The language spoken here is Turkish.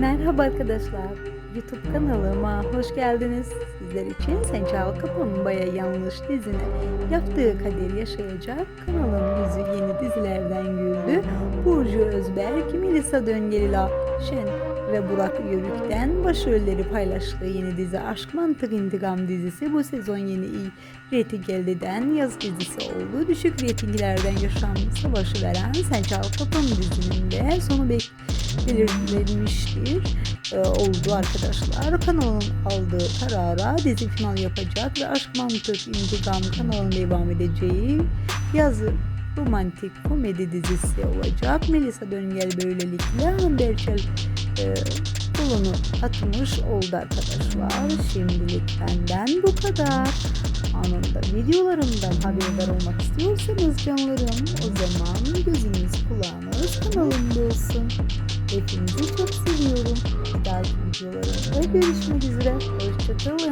Merhaba arkadaşlar. YouTube kanalıma hoş geldiniz. Sizler için Sençal Kapınbaya Yanlış dizine yaptığı kaderi yaşayacak kanalın yüzü yeni dizilerden güldü. Burcu Özberk, Melisa Döngelila Şen ve Burak Yörük'ten başrolleri paylaştığı yeni dizi Aşk Mantık İntikam dizisi bu sezon yeni iyi reyting elde eden yaz dizisi oldu. Düşük reytinglerden yaşam savaşı veren Sençal Kapın dizinin de sonu bek belirlenmiştir e, oldu arkadaşlar. Kanalın aldığı karara dizi final yapacak ve Aşk Mantık İntikam kanalın devam edeceği yazı romantik komedi dizisi olacak. Melisa Döngel böylelikle Amber Çel e, kolunu atmış oldu arkadaşlar. Şimdilik benden bu kadar. Anında videolarımdan haberdar olmak istiyorsanız canlarım o zaman gözünüz kulağınız kanalımda olsun. Hepinizi çok seviyorum. Bir dahaki videolarımda görüşmek üzere. Hoşçakalın.